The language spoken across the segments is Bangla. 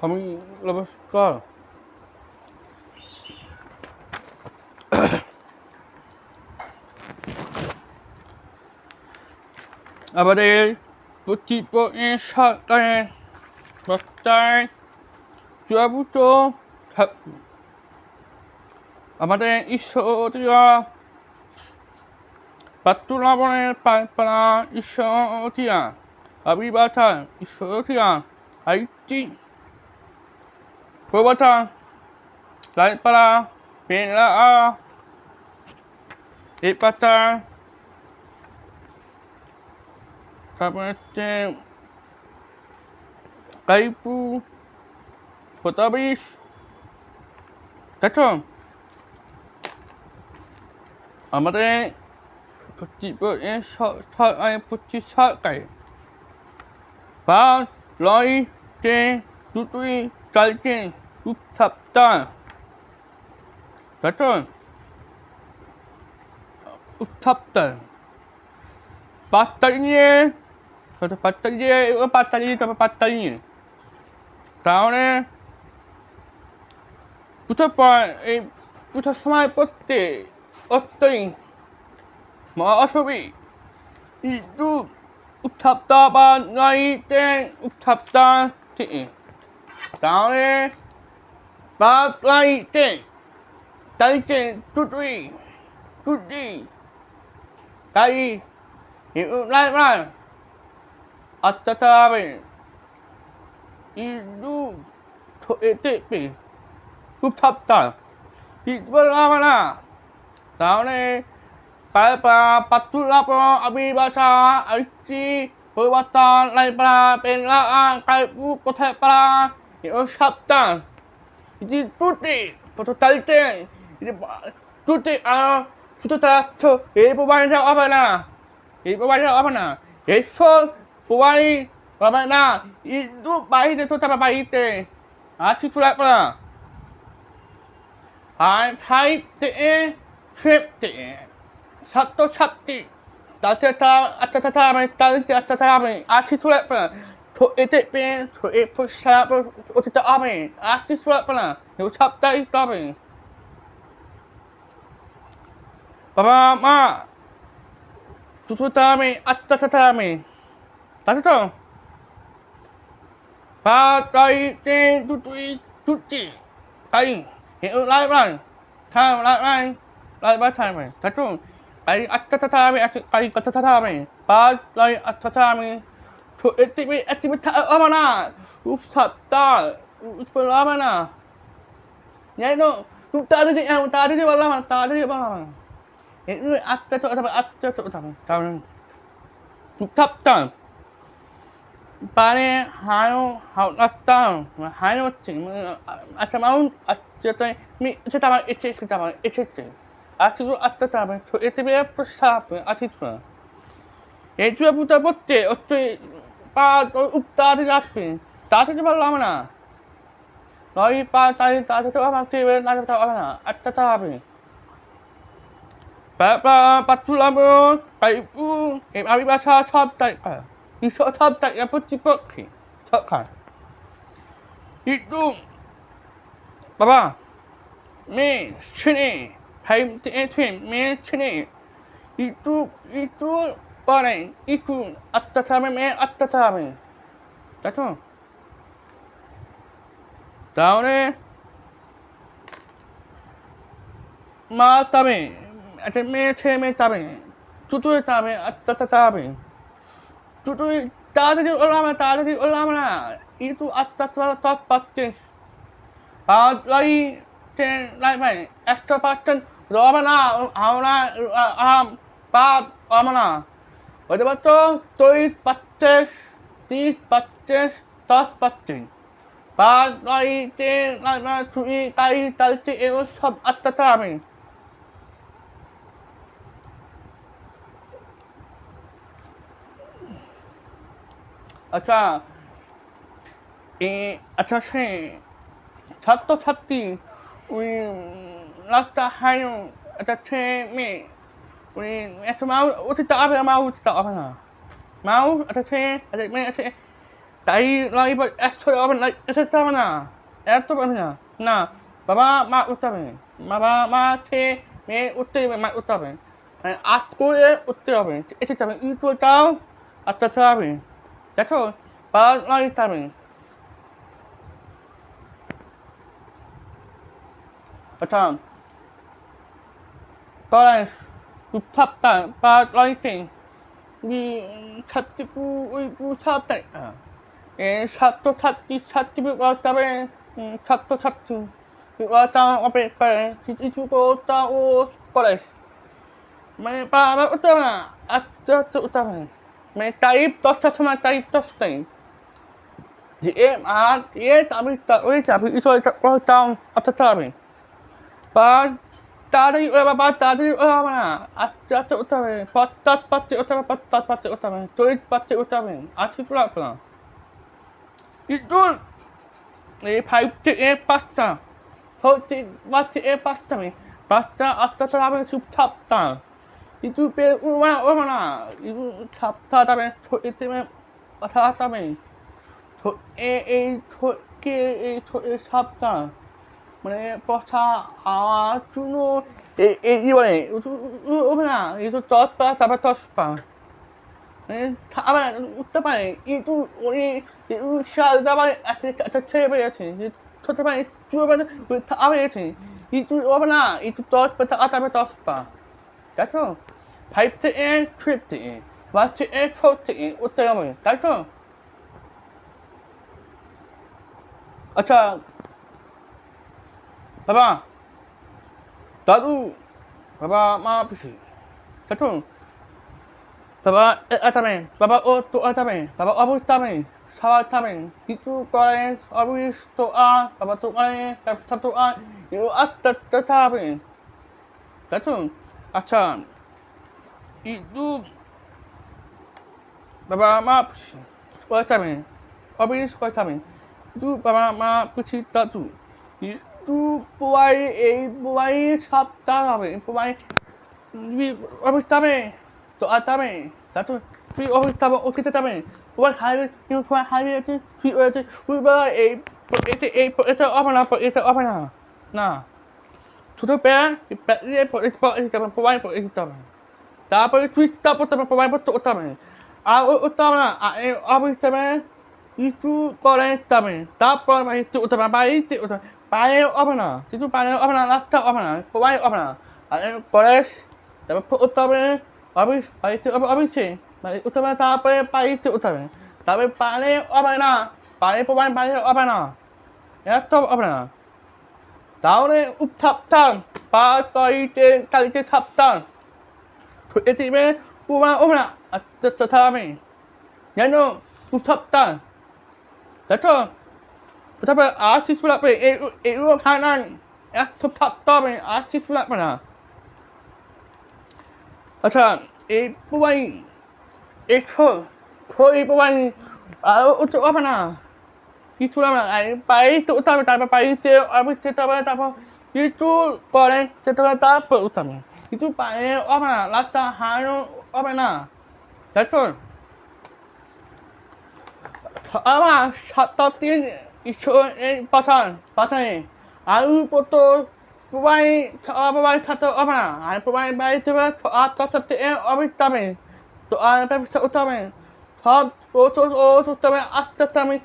আমি নমস্কার আমাদের প্রতিপক্ষের সরকারের সত্তায় চূড়াভূত থাকুন আমাদের ঈশ্বরীয় পাত্রলাবনের পালা ঈশ্বরীয়া আবির্ভাষা ঈশ্বরীয়া আইটি Pulau Bata. Lain pala. Pin la a. Eh Bata. Kapan ke? Kaipu. Kota Bis. Datang. Amate. Kecik yang sak-sak air putih sak kaya. Pas, lai, ceng, tutui, চালছে দু সপ্তাহ তাই তো। সপ্তাহ পাঁচ নিয়ে ও দিয়ে তারপর পাঁচ নিয়ে। তাহলে পুজোর পর এই পুজোর সময় পড়তে অত্যই মহাসবি ইদু উত্থাপ্তা বা থেকে তাহলে বা নয়তে তাইতে টুটুই টুটি তাই lại lại attatabe idu to etepe kuptapta itbalamana তাহলে পাতুলা আবির্বাচা আইচি পরিবর্তা লাইপালা পেনলা কাইপু কোথায় পালা ইতি টুটি পটোটালতে টুটি আর শুধু তারা এই প্রবাহে যাওয়া হবে না এই প্রবাহে যাওয়া হবে না এই সব প্রবাহি হবে না ইদু বাড়িতে তো তারা বাড়িতে আছি চুলা করা আর ফাইভ থেকে ফিফটি ছাত্র ছাত্রী তাতে তার আচ্ছা আচ্ছা আমি তাদেরকে আচ্ছা আচ্ছা আমি আছি চুলা to eat it being to eat for shop or to the army. After Swapana, you chop that is coming. Baba ma Tututami Atatami. That's all. Patai te tutui tutti. Kain. It was like mine. Time like mine. Like my time. That's all. I atatami, I katatami. Paz like atatami. করা তো এতে পেয়ে তো এ পয়সা অতীতে আমি আছি চুলা করা সপ্তাহে হবে বাবা মা তুতু তামে আত্মা তামে তাতে তো বা তাই তে তুতুই তুতি তাই হে লাই বাই থাম লাই বাই লাই বাই থামে তাই তো তাই আত্মা তামে তাই কথা তামে বা তাই আত্মা তামে তো এতে বে এতে বে তা আমানা উফ সাপ্তা উফ আমানা জানো তুমি তাড়াতাড়ি তাড়াতাড়ি বললাম তাড়াতাড়ি বললাম itu atta tu apa atta tu apa tahun tutapta pare hayo hau atta hayo hচ্ছে আচ্ছা মাউন আচ্ছা তাই মি সেটা আমার ইচ্ছে সেটা আমার ইচ্ছে আচ্ছা তো আচ্ছা তা আমি তো এতে বেয়ে প্রসাব আছি তো এই তুই পুতা পড়তে হচ্ছে পা উপতাড়ি রাখবে তাড়াতাড়ি বললাম না। নয় পা, তাড়াতাড়ি তো আমার না আচ্ছা তা হবে। পাতুলাবন পাইপু সব বাবা, মেয়ে ছেলে ফাইভ থেকে মেয়ে পরে একটু আত্মা থাকবে মেয়ে আত্মা থাকবে তাই তো? তাহলে মা তবে একটা মেয়ে ছেলে মেয়ে যাবে তুতুই যাবে আচ্ছা যাবে তুতুই তাড়াতাড়ি ওলাম না, তাড়াতাড়ি ওলাম না কিন্তু আচ্ছা তৎ পাচ্ছিস আর ওই লাই ভাই একশো পার্সেন্ট রবে না আমরা আম পাত হবে বুঝতে পারছ চল্লিশ পাচ্ছিস তিরিশ পাচ্ছিস দশ পাচ্ছিস পাঁচ নয় তিন ছুরি এগুলো সব আচ্ছা আমি। আচ্ছা এ আচ্ছা সে ছাত্র ছাত্রী ওই রাস্তা মেয়ে ওই একটা মাউ উঠিতে হবে মাউ উঠিতে হবে না মাউ একটা ছেলে একটা মেয়ে আছে তাই নয় এবার একশো হবে না এসে হবে না। এত পারবে না না। বাবা, মা উঠতে হবে। বাবা, মা ছে মেয়ে উঠতে মা উঠতে হবে। মানে আট করে উঠতে হবে। এসে যাবে ইউটোটাও আচ্ছা আচ্ছা হবে। দেখো বা নয় দিতে হবে। আচ্ছা। তরাই 부탑단 바라이팅. 우리 차티부 우리 부탑단 예 사토, 차티 차티부 와타베. 차토, 차트 와타 오페페 지지주고 따오 거래 মানে বাবা উত্তর না আচ্ছা আচ্ছা উত্তর মানে টাইপ দশটার সময় টাইপ দশটাই যে এ আর এ আমি ওই চাপি ইসো এটা করতাম আচ্ছা চাপি বা তাড়াতাড়ি ওরা বাবা, তাড়াতাড়ি ওরা হবে না আচ্ছা আচ্ছা উঠতে হবে। পত্তাত পাচ্ছে উঠতে হবে পত্তাত পাচ্ছে উঠতে হবে। পাচ্ছে উঠতে হবে। আছে পুরো আপনার ইটুল এই ফাইভ থেকে পাঁচটা। ফোর থেকে পাঁচটা এ পাঁচটা আমি। পাঁচটা, আটটা তো আমি চুপ থাপতা ইটু পে উড়া ওড়া না। ইটু থাপতা তবে এতে কথা তবে এ, এই কে এই সাপটা। মানে পচা চুনো এই বলে? ওবে না, এই তো চস পা, চাপা চস পা। আবার উঠতে পারে কিন্তু ওই সালটা আবার একটা ছেড়ে বেরিয়েছে ছোট পায়ে চুয়ে আবার গেছে কিন্তু ওবে না একটু চস পা চাপা চস পা। দেখো? ফাইভ থেকে ফিফ থেকে বা থেকে ফোর থেকে উঠতে হবে। তাই তো আচ্ছা বাবা, দাদু, বাবা, মা, পিসি দেখুন বাবা আতামে বাবা, ও, তো আতামে বাবা অবস্থামে সবার থামে কিছু করে অবিশ তো, আ, বাবা, তো আয় ব্যবসা, তো আয় এও আত্মা থামে দেখুন আচ্ছা ইদু, বাবা, মা, পিসি কয়তামে অবিশ কয়তামে দু বাবা, মা, পিসি, দাদু tu buhay এই buhay সপ্তাহ হবে buhay অফিস যাবে তো আর যাবে তা তো তুই অফিস যাবে অফিসে যাবে তোমার হাইওয়ে তোমার হাইওয়ে আছে তুই হয়েছে তুই বলা এই এতে এই এটা হবে না এটা হবে না না ছোটো পেয়ে দিয়ে প্রোভাইড করে দিতে হবে তারপরে তুই তারপর তারপর প্রোভাইড করতে করতে হবে আর করতে হবে না অফিস যাবে কিছু করে যাবে তারপর বাড়িতে উঠতে হবে বাড়িতে উঠতে হবে পায়ে হবে না কিছু পায়ে হবে না রাস্তা হবে না সবাই হবে না আর কলেজ তারপর উঠতে অফিস বাড়িতে অফিসে বাড়ি উঠতে তারপরে বাড়িতে উঠতে তারপরে পায়ে হবে না পায়ে প্রমাণ পায়ে হবে না এত হবে না তাহলে উত্থাপতাম পা তৈতে কালিতে থাপতাম এটিবে প্রমাণ হবে না আচ্ছা হবে যেন উত্থাপতাম দেখো তারপরে আর চিজ লাগবে এগুলো ভাঙান এত থাকতে হবে। আর চিজ লাগবে না। আচ্ছা এই পোবাই, এই এই পোবাই আরও উঠতে হবে না। কিছু না। বাড়িতে উঠতে হবে। তারপর বাড়িতে অফিস যেতে হবে, তারপর কিছু করে যেতে হবে, তারপর উঠতে হবে। কিছু পায়ে হবে না। রাস্তা হারানো হবে না। দেখো। আমার সাতটা দিন ঈশ্বরের পাঠান পাঠানে আলু পটল প্রবাই প্রবাই থাকতে হবে না আর আর অফিস যাবে তো আর ব্যবসা করতে হবে। সব ও ও হবে আস্তে আস্তে আমি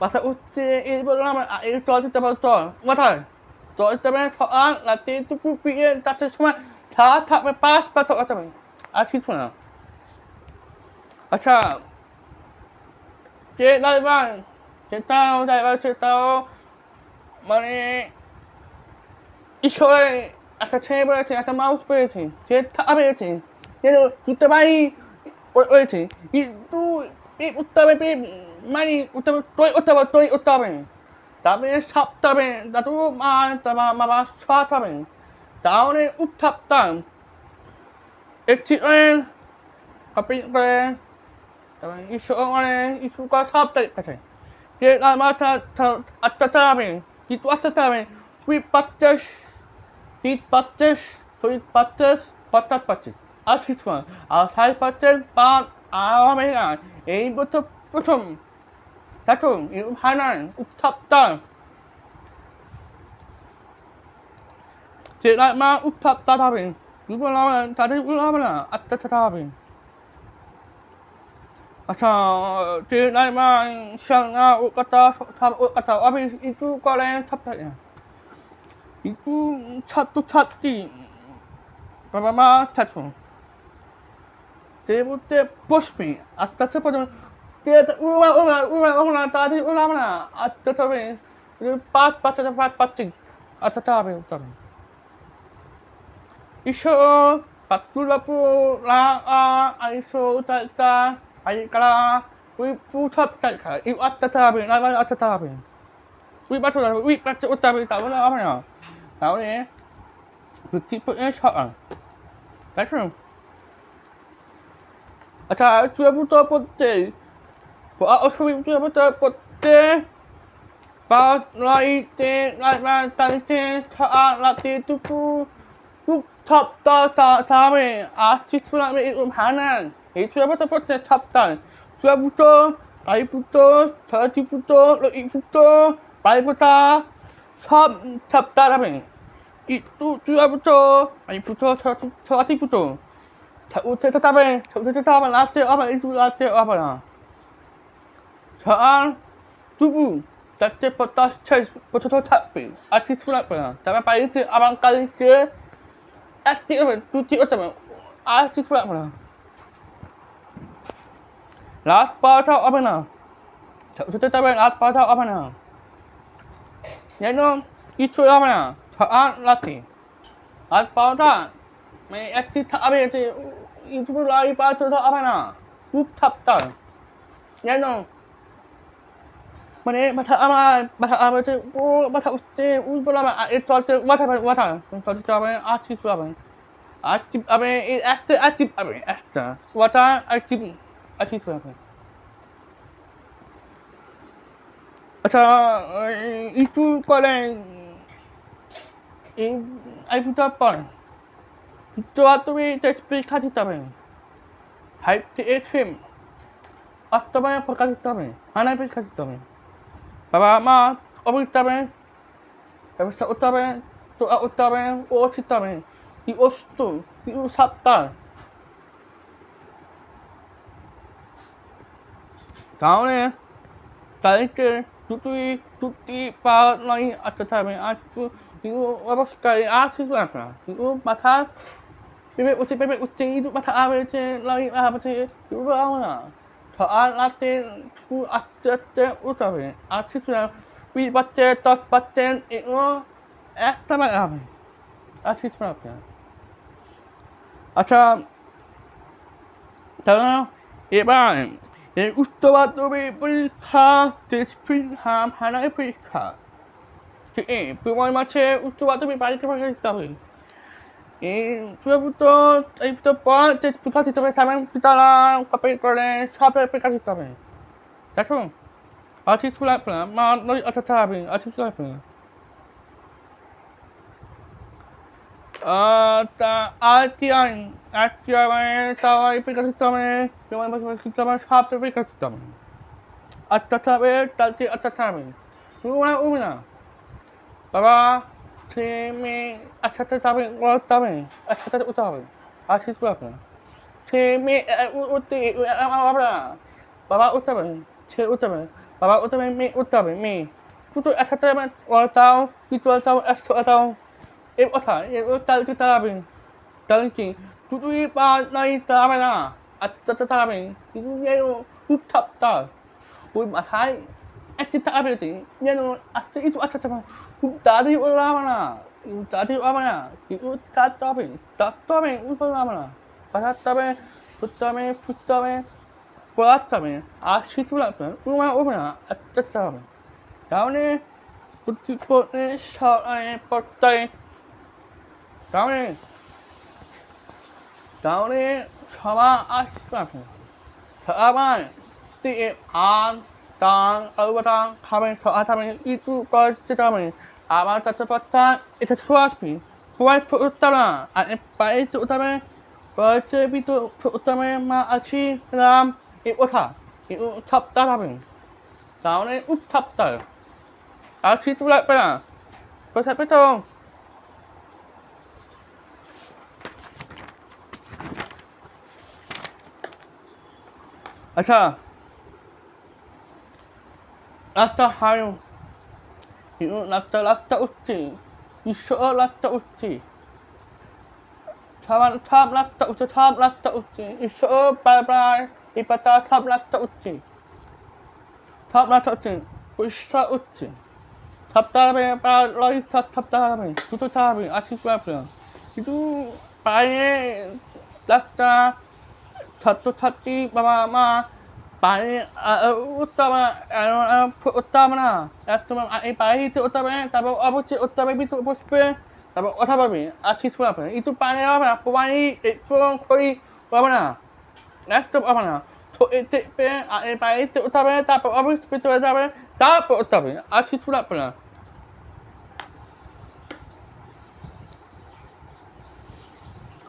বাসা উঠছে, এই বললাম এই চল দিতে পারো চল আর রাতে টুকু পিয়ে তাতে সময় থাকবে পাঁচ করতে হবে আর কিছু না। আচ্ছা। কে সেটাও ড্রাইভার সেটাও মানে ঈশ্বরে একটা ছেলে পেয়েছে একটা মাউস পেয়েছে থাকা পেয়েছে সে উঠতে পারি রয়েছে। কিন্তু এই হবে মানে উঠতে হবে তৈ উঠতে হবে তৈ উঠতে হবে তারপরে সাপতে হবে দাদু মা তোমার বাবা সাত হবে তাহলে উঠাপতাম একটি আপনি ঈশ্বর মানে ঈশ্বর সব কাছে যে আমার আটটা হবে কিন্তু আটটা হবে তুই পাচ্ছিস তুই পাচ্ছিস তুই পাচ্ছিস পঞ্চাশ পাচ্ছিস আর কিছু আর সাড়ে পাচ্ছিস পাঁচ আর হবে না এই বছর প্রথম দেখো 이름 하나는 웃탑다 제나마 웃탑다 답이 누구 나면 다들 올라오나 아따 Chị đây mà sang u kata thập u kata abi itu kalian thập ya. Itu satu tadi. Bapa ma satu. Tebu te bosmi. Atta cepat tu. Tiada ulang ulang ulang ulang tadi ulang mana. Atta tapi. Pat pat pat pat pat cing. Atta tapi utam. Isu patulapu la a isu utak からウィプタブタカイワタタブラバラタタブウィバトラウィバトラタブタブラバラタブレウィティプエシャアダチュンアタチュアブトポテバオシュウィトゥアブトポテバライテラバタリテタアラテトゥプトゥタタタタブアチツラメイウムハナン 이 투야부터 버튼 탑다 투야부터 아이부터 저지부터 이부터 말부터 삼 탑다라면 이투 투야부터 아이부터 저 저지부터 자 우체 탑다면 저우체 탑다면 라스트 아바 이투 라스트 아바나 저안 두부 যাচ্ছে পটাশ ছয় বছর থাকবে আর কিছু লাগবে না তারপর বাড়িতে আমার কালকে একটি হবে দুটি হতে হবে আর কিছু লাগবে না রাত পাওয়াটা হবে না। হতে তবে রাত পাওয়াটা হবে না। যেন কিছু হবে না আর রাতে। রাত পাওয়াটা মানে একটি থাকবে যে ইউটিউব লাইভ পাওয়াটা হবে না, খুব থাকতাম যেন মানে মাথা আমার মাথা আমার যে ও মাথা উঠতে উঠবো আর এর তলতে মাথা মাথা। তলতে হবে, আর চিপ হবে। আর চিপ হবে এই একটা, আর চিপ হবে, একটা। ওয়াটা আর চিপ अच्छी तरह से আচ্ছা, আচ্ছা একটু কলে, এই আইফুটা পর তো আর তুমি স্পিড খা দিতে হবে। হাইট এইট ফেম আর তোমায় ফরকা দিতে হবে। হানা পেজ খা দিতে হবে। বাবা, মা অবু দিতে হবে। ব্যবস্থা হবে। তো উঠতে হবে। ও ছিতে হবে। কি ওস্ত ই সাপ্তাহ তাহলে তাদেরকে ছুটি ছুটি পাওয়া নয় আচ্ছা, আচ্ছা থাকবে আজ কিন্তু অবস্থায় আছে কিন্তু আচ্ছা, মাথা পেঁপে উঠছে পেঁপে উঠছে কিন্তু মাথা বেড়েছে নয় আহা বেড়েছে কিন্তু না আর রাতে আস্তে আস্তে উঠাবে। আর না কুড়ি পার্সেন্ট দশ এগুলো একটা হবে আর না আপনার আচ্ছা তাহলে এবার উচ্চ মাধ্যমিক পরীক্ষা পরীক্ষা হানায় পরীক্ষা। ঠিক এই প্রমাণ উচ্চ মাধ্যমিক বাড়িতে পরীক্ষা দিতে হবে এই চূড়ান্ত এই তো পর পরীক্ষা দিতে হবে তারা কপি করে, সব পরীক্ষা দিতে হবে দেখো, আছি চুলা আপনার মা আচ্ছা হবে আছি চুলা আপনার তা আরটিআই আরটিআই মানে তাওয়াই বিকশিত মানে বিমান বাসা বিকশিত মানে সব থাকবে শুরু না উমি না বাবা ছেলে আচ্ছা করতে হবে আচ্ছা থাকতে উঠতে হবে। আর শীত বাবা বাবা। উঠতে হবে। ছেলে উঠতে হবে। বাবা হবে, মেয়ে, উঠতে হবে, মেয়ে। দুটো একসাথে ওটাও কিছু ওটাও একশো ওটাও এর কথা এর তাহলে তুই তাড়াবে তাহলে কি তুই পা নাই তাড়াবে না তাড়াবে কিন্তু যেন খুব থাপ তার ওই মাথায় একটি তাড়াবে যেন আচ্ছা কিছু আচ্ছা আচ্ছা খুব তাড়াতাড়ি ওড়াবে না তাড়াতাড়ি ওড়াবে না কিন্তু তাড়তে হবে তাড়তে হবে উঠতে না পাঠাতে হবে ফুটতে হবে ফুটতে হবে পড়াতে হবে আর শীত লাগবে উড়বে উড়বে না আচ্ছা আচ্ছা হবে তাহলে তাহলে সবার আসতে আপনি সবার আন টান আলুবাটা খাবেন সবাই খাবেন ইটু করতে যাবেন আবার পাঁচটা এটা ছোঁয়া আসবি। সবাই উঠতে না আর বাড়িতে উঠাবে রয়েছে বিতো উত্তমে মা আছি, রাম এই ওঠা কিন্তু থাপ্তা হবে। তাহলে উপ আর কিছু লাগবে না। কোথায় আচ্ছা। রাস্তা হায়ু কিন্তু রাস্তা রাস্তা উঠছি, বিশ্ব রাস্তা উঠছি। সবার সব রাস্তা উঠছে সব রাস্তা উঠছে, বিশ্ব প্রায় এই পাতা সব রাস্তা উঠছে। সব রাস্তা উঠছে পয়সা উঠছে। সপ্তাহে প্রায় লয়, সপ্তাহ হবে দুটো হবে আশি কিন্তু প্রায় রাস্তা ছাত্রছাত্রী বাবা মা, পায়ে উঠতে হবে উঠতে হবে না এই পায়ে উঠতে তারপর অবশ্যই উঠতে হবে ভিতরে বসবে, তারপর ওঠা পাবে আর ঠিক পাবে একটু পানি না পানি খড়ি, পাবে না একদম হবে না, তো পায়ে উঠতে তারপর অবশ্যই ভিতরে যাবে, তারপর উঠতে হবে আর কিছু লাগবে না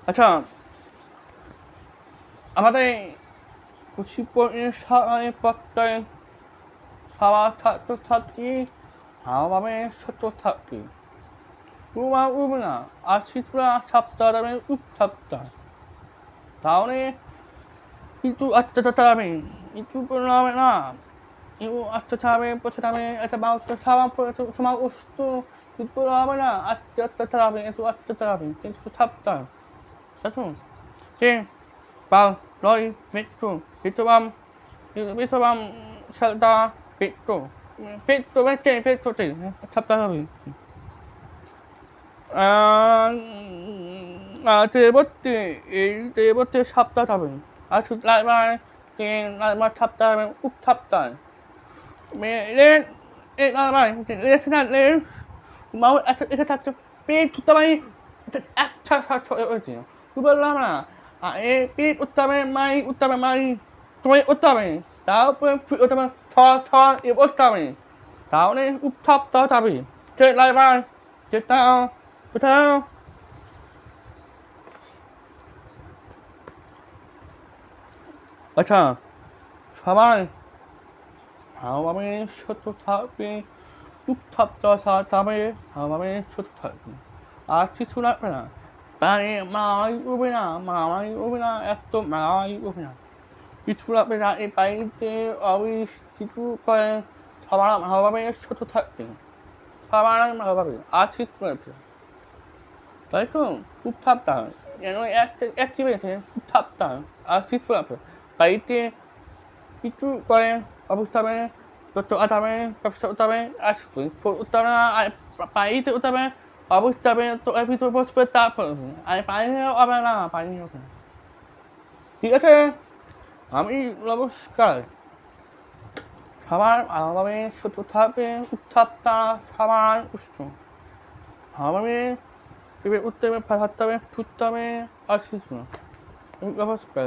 আচ্ছা আমাদের সবাই পত্তায় সবার ছাত্রছাত্রী হাওয়ামে ছাত্রছাত্রী। উমা উমনা আর চিত্রা সপ্তাহ দামে উপ সপ্তাহ তাহলে কিন্তু অত্যাচার হবে একটু হবে না অত্যাচার হবে প্রচার হবে কিন্তু হবে না হবে একটু অত্যাচার হবে কিন্তু সপ্তাহ তো Bao, itu bam, salda, petro, petro, petro, petro, petro, sabta হবে দেবত্তে এই দেবত্তে সপ্তাহ হবে আর শুধু লাইবার তিন লাইবার সপ্তাহ হবে উপ সপ্তাহ লেন এই লাইবার লেছে না লেন মাউ আরে পিট উত্তমে মাই উত্তমে মাই তুমি উত্তমে তারপরে উত্তমে থ থ এ উত্তমে তাহলে উত্থাপ তা যাবে যে লাইবার যেটা কোথাও আচ্ছা সবাই হাওয়ামে ছোট থাকবে উত্থাপ তা যাবে হাওয়ামে ছোট থাকবে আর কিছু লাগবে না মানে মারামারি করবে না মারামারি করবে না এত মারামারি করবে না কিছু লাগবে না এই বাড়িতে কিছু করে সবার ভালোভাবে ছোট থাকবে সবার ভালোভাবে আর শীত করেছে। তাই তো খুব থাকতাম যেন এক চিপেছে খুব আর শীত করেছে। বাড়িতে কিছু করে অবস্থাবে তথ্য উঠাবে ব্যবসা আর উঠাবে আর বাড়িতে উঠাবে অবস্থা হবে তো এর ভিতর বসবে তারপর আর পানি হবে না পানি হবে না ঠিক আছে আমি নমস্কার সবার ভালোভাবে ছোটো থাকবে উত্থাপটা সবার উষ্ণ ভালোভাবে উঠতে হবে থাকতে হবে ফুটতে হবে আর কিছু নমস্কার